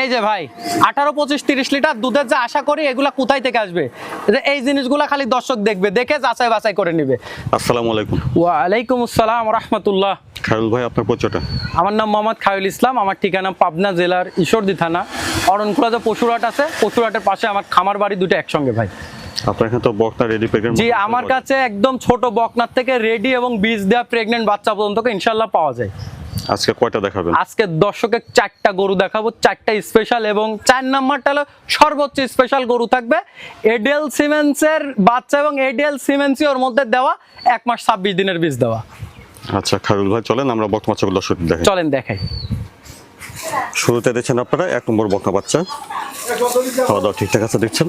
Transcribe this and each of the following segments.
এই যে ভাই আঠারো পঁচিশ তিরিশ লিটার দুধের যে আশা করি এগুলা কোথায় থেকে আসবে? এই জিনিসগুলা খালি দর্শক দেখবে দেখে যাচাই বাছাই করে নিবে। আসসালামু আলাইকুম। ওয়ালাইকুম আসসালাম রহমতুল্লাহ। খায়রুল ভাই আপনার পরিচয়টা? আমার নাম মোহাম্মদ খায়ুল ইসলাম আমার ঠিকানা পাবনা জেলার ঈশ্বরদী থানা। অরণখোলা যে পশুরহাট আছে পশুরহাটের পাশে আমার খামার বাড়ি দুটো একসঙ্গে ভাই। আপনার এখানে তো বকনা রেডি প্রেগনেন্ট জি আমার কাছে একদম ছোট বকনার থেকে রেডি এবং বীজ দেওয়া প্রেগনেন্ট বাচ্চা পর্যন্ত ইনশাল্লাহ পাওয়া যায়। আজকে কয়টা দেখাবেন? আজকে দর্শকের চারটা গরু দেখাবো চারটা স্পেশাল এবং চার নাম্বারটা হলো সর্বোচ্চ স্পেশাল গরু থাকবে এডেল সিমেন্সের বাচ্চা এবং এডেল সিমেন্সি ওর মধ্যে দেওয়া এক মাস ছাব্বিশ দিনের বীজ দেওয়া। আচ্ছা খায়রুল ভাই চলেন আমরা বকনা বাচ্চাগুলো দর্শক দেখেন চলেন দেখাই। শুরুতে দেখছেন আপনারা এক নম্বর বকনা বাচ্চা। খাওয়া দাওয়া ঠিকঠাক আছে দেখছেন?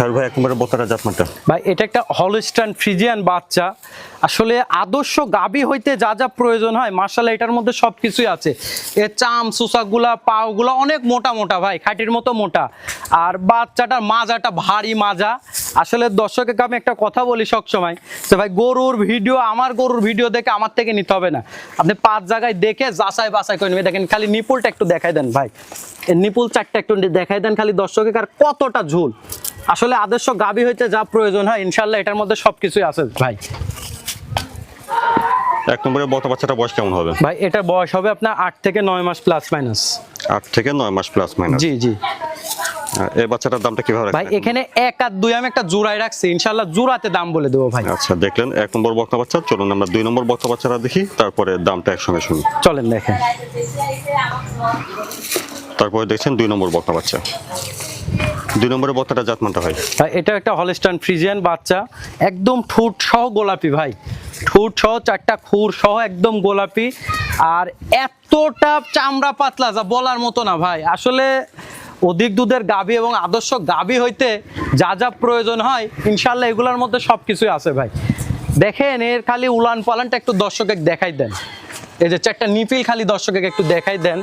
খায়রুল ভাই এক নম্বরের বকনাটা জাতমানটা ভাই, এটা একটা হলস্টান ফ্রিজিয়ান বাচ্চা। আসলে আদর্শ গাবি হইতে যা যা প্রয়োজন হয় মার্শাল এটার মধ্যে সব কিছুই আছে। এর চাম সুসাগুলা পাওগুলা অনেক মোটা মোটা ভাই, খাটির মতো মোটা। আর বাচ্চাটার মাজাটা ভারী মাজা। আসলে দর্শককে আমি একটা কথা বলি সবসময়, যে ভাই, গরুর ভিডিও, আমার গরুর ভিডিও দেখে আমার থেকে নিতে হবে না। আপনি পাঁচ জায়গায় দেখে যাচাই বাছাই করে নেবে দেখেন, খালি নিপুলটা একটু দেখাই দেন ভাই। নিপুল চারটা একটু দেখাই দেন, খালি দর্শকের আর কতটা ঝুল। আসলে আদর্শ গাবি হইতে যা প্রয়োজন হয় ইনশাল্লাহ এটার মধ্যে সবকিছুই আছে ভাই। এক নম্বরে বকনা বাচ্চাটা বয়স কেমন হবে? ভাই এটা বয়স হবে আপনার আট থেকে নয় মাস প্লাস মাইনাস আট থেকে নয় মাস প্লাস মাইনাস জি জি। এই বাচ্চাটার দামটা কীভাবে রাখবেন? ভাই এখানে এক আর দুই আমি একটা জোড়াই রাখছি ইনশাল্লাহ জোড়াতে দাম বলে দেবো ভাই। আচ্ছা দেখলেন এক নম্বর বকনা বাচ্চা চলুন আমরা দুই নম্বর বকনা বাচ্চাটা দেখি তারপরে দামটা একসঙ্গে শুনি। চলেন দেখেন। তারপরে দেখছেন দুই নম্বর বকনা বাচ্চা। দুই নম্বরের বকনাটা জাতমানটা ভাই। এটা একটা হলস্টান ফ্রিজিয়ান বাচ্চা। একদম ঠুট সহ গোলাপি ভাই। ঠুট সহ, চারটা খুর সহ একদম গোলাপি। আর এতটা চামড়া পাতলা যা বলার মতো না ভাই। আসলে অধিক দুধের গাভী এবং আদর্শ গাভী হইতে যা যা প্রয়োজন হয় ইনশাল্লাহ এগুলোর মধ্যে সব কিছুই আছে ভাই। দেখেন, এর খালি উলান পালানটা একটু দর্শকে দেখাই দেন। এই যে চারটা নিপিল খালি দর্শকে একটু দেখাই দেন।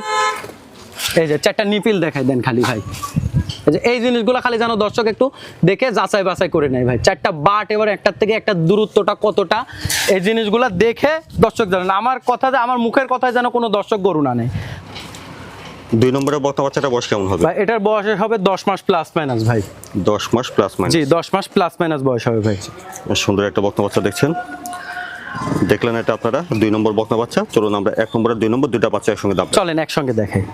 এই যে চারটা নিপিল দেখাই দেন খালি ভাই। এই জিনিসগুলো খালি যেন দর্শক একটু দেখে যাচাই বাছাই করে নেয় ভাই। চারটা বাট এবার একটার থেকে একটা দূরত্বটা কতটা এই জিনিসগুলো দেখে দর্শক জানেন। আমার কথা যে আমার মুখের কথায় যেন কোনো দর্শক গরু না নেয়। দুই নম্বরের বকনা বাচ্চাটা বয়স কেমন হবে? ভাই এটার বয়স হবে দশ মাস প্লাস মাইনাস ভাই। দশ মাস প্লাস মাইনাস জি দশ মাস প্লাস মাইনাস বয়স হবে ভাই। সুন্দর একটা বাচ্চা দেখছেন। দেখলেন এটা আপনারা দুই নম্বর বকনা বাচ্চা। চলুন আমরা এক নম্বরের দুই নম্বর দুইটা বাচ্চা একসঙ্গে দাম চলেন একসঙ্গে দেখাই।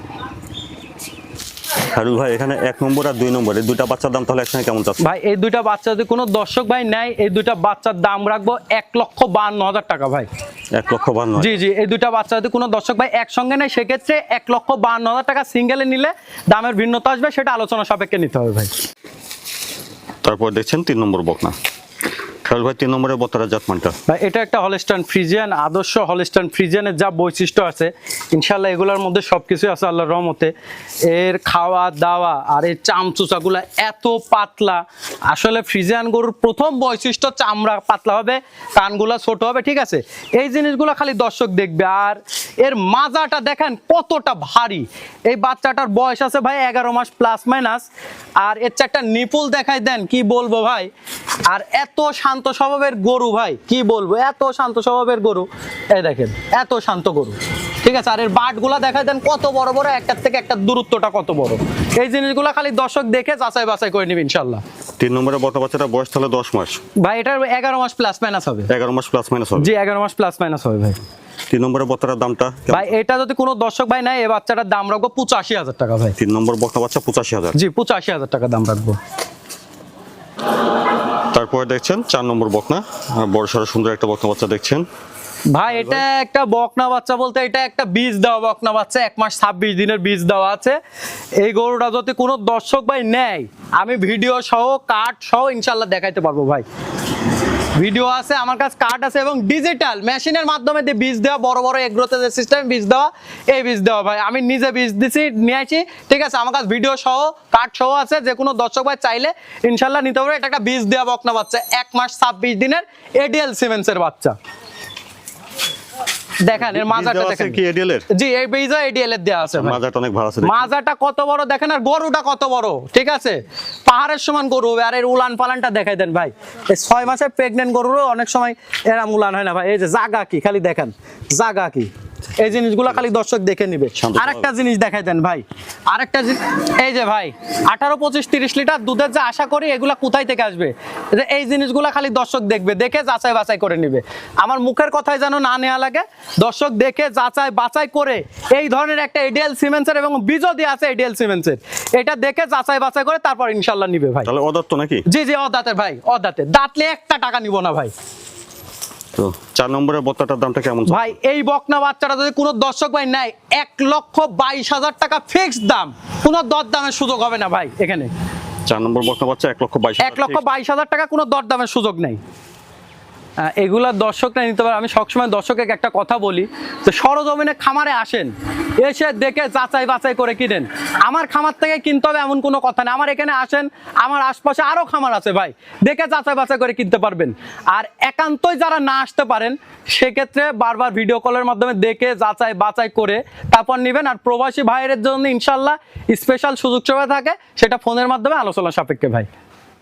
হারুল ভাই এখানে এক নম্বর আর দুই নম্বর এই দুইটা বাচ্চার দাম তাহলে একসঙ্গে কেমন চাচ্ছে ভাই এই দুইটা বাচ্চা যদি কোনো দর্শক ভাই নেয় এই দুইটা বাচ্চার দাম রাখব এক লক্ষ বান্ন হাজার টাকা ভাই। এক লক্ষ বান্ন জি জি এই দুইটা বাচ্চা যদি কোনো দর্শক ভাই একসঙ্গে নেয় সেক্ষেত্রে এক লক্ষ বান্ন হাজার টাকা সিঙ্গেলে নিলে দামের ভিন্নতা আসবে সেটা আলোচনা সাপেক্ষে নিতে হবে ভাই। তারপর দেখছেন তিন নম্বর বকনা। তিন ভাই, এটা একটা ফ্রিজিয়ান, আদর্শ ফ্রিজিয়ানের যা বৈশিষ্ট্য আছে ইনশাল্লাহ মধ্যে সব কিছুই আছে আল্লাহর এর খাওয়া, দাওয়া আর এর এত পাতলা, আসলে ফ্রিজিয়ান গরুর প্রথম বৈশিষ্ট্য চামড়া পাতলা হবে, কানগুলা ছোট হবে, ঠিক আছে? এই জিনিসগুলো খালি দর্শক দেখবে আর এর মাজাটা দেখেন কতটা ভারী। এই বাচ্চাটার বয়স আছে ভাই এগারো মাস প্লাস মাইনাস আর এর চারটা নিপুল দেখাই দেন, কি বলব ভাই? আর এত স্বভাবের গরু ভাই কি বলব? এত শান্ত স্বভাবের গরু। এই দেখেন এত শান্ত গরু। ঠিক আছে? আর এর বাটগুলা দেখাই দেন কত বড় বড় একটার থেকে একটা দূরত্বটা কত বড়। এই জিনিসগুলো খালি দর্শক দেখে যাচাই বাছাই করে নিবে ইনশাল্লাহ। তিন নম্বরের বকনা বাচ্চাটা বয়স তাহলে দশ মাস। ভাই এটার এগারো মাস প্লাস মাইনাস হবে। এগারো মাস প্লাস মাইনাস হবে। জি এগারো মাস প্লাস মাইনাস হবে ভাই। তিন নম্বরের বত্তারার দামটা ভাই এটা যদি কোনো দর্শক ভাই নাই এই বাচ্চাটার দাম রাখব পঁচাশি হাজার টাকা ভাই। তিন নম্বর বকনা বাচ্চা পঁচাশি হাজার। জি পঁচাশি হাজার টাকা দাম রাখব। তারপরে দেখছেন চার নম্বর বকনা। আহ, বড় সড়ো সুন্দর একটা বকনা বাচ্চা দেখছেন। ভাই এটা একটা বকনা বাচ্চা বলতে এটা একটা বীজ দেওয়া বকনা বাচ্চা এক মাস ছাব্বিশ দিনের বীজ দেওয়া আছে। এই গরুটা যদি কোনো দর্শক ভাই নেয় আমি ভিডিও সহ কার্ড সহ ইনশাল্লাহ দেখাইতে পারব ভাই। ভিডিও আছে, আমার কাছে কার্ড আছে এবং ডিজিটাল মেশিনের মাধ্যমে দিয়ে বীজ দেওয়া, বড় বড় এগ্রোতে যে সিস্টেম বীজ দেওয়া, এই বীজ দেওয়া ভাই। আমি নিজে বীজ দিছি, নিয়ে ঠিক আছে? আমার কাছে ভিডিও সহ কার্ড সহ আছে, যে কোনো দর্শক ভাই চাইলে ইনশাল্লাহ নিতে পারবে। এটা একটা বীজ দেওয়া বকনা বাচ্চা, এক মাস ছাব্বিশ দিনের এডিএল সিমেন্সের বাচ্চা। দেখেন এর মাজাটা দেখেন। কি এডিএল এর? জি এই বেজা এডিএল এর দেয়া আছে অনেক ভালো আছে কত বড় দেখেন আর গরুটা কত বড় ঠিক আছে? পাহাড়ের সমান গরু আর এর উলান পালানটা দেখাই দেন ভাই। এই ছয় মাসের প্রেগনেন্ট গরুরও অনেক সময় এরা উলান হয় না ভাই। এই যে জাগা কি খালি দেখেন জাগা কি। এই জিনিসগুলো খালি দর্শক দেখে নিবে। আরেকটা জিনিস দেখাই দেন ভাই। আরেকটা এই যে ভাই আঠারো পঁচিশ তিরিশ লিটার দুধের যে আশা করি এগুলা কোথায় থেকে আসবে? এই যে এই জিনিসগুলো খালি দর্শক দেখবে দেখে যাচাই বাছাই করে নিবে। আমার মুখের কথায় যেন না নেওয়া লাগে দর্শক দেখে যাচাই বাছাই করে এই ধরনের একটা এডিএল সিমেন্সের এবং বীজও দিয়ে আছে এডিএল সিমেন্সের। এটা দেখে যাচাই বাছাই করে তারপর ইনশাল্লাহ নিবে ভাই। তাহলে অদার নাকি? জি জি অদাতের ভাই অদাতে দাঁতলে একটা টাকা নিব না ভাই। তো চার নম্বরের বত্তাটার দামটা কেমন ভাই এই বকনা বাচ্চাটা যদি কোনো দর্শক ভাই নেয় এক লক্ষ বাইশ হাজার টাকা ফিক্সড দাম। কোনো দর দামের সুযোগ হবে না ভাই এখানে। চার নম্বর বকনা বাচ্চা এক লক্ষ বাইশ এক লক্ষ বাইশ হাজার টাকা কোনো দর দামের সুযোগ নেই। এগুলা দর্শকরা নিতে পারে। আমি সবসময় দর্শকের একটা কথা বলি তো সরজমিনে খামারে আসেন, এসে দেখে যাচাই বাছাই করে কিনেন। আমার খামার থেকে কিনতে হবে এমন কোনো কথা নেই আমার এখানে আসেন, আমার আশপাশে আরও খামার আছে ভাই। দেখে যাচাই বাছাই করে কিনতে পারবেন। আর একান্তই যারা না আসতে পারেন, সেক্ষেত্রে বারবার ভিডিও কলের মাধ্যমে দেখে যাচাই বাছাই করে তারপর নেবেন। আর প্রবাসী ভাইয়ের জন্য ইনশাল্লাহ স্পেশাল সুযোগ সুবিধা থাকে, সেটা ফোনের মাধ্যমে আলোচনা সাপেক্ষে ভাই।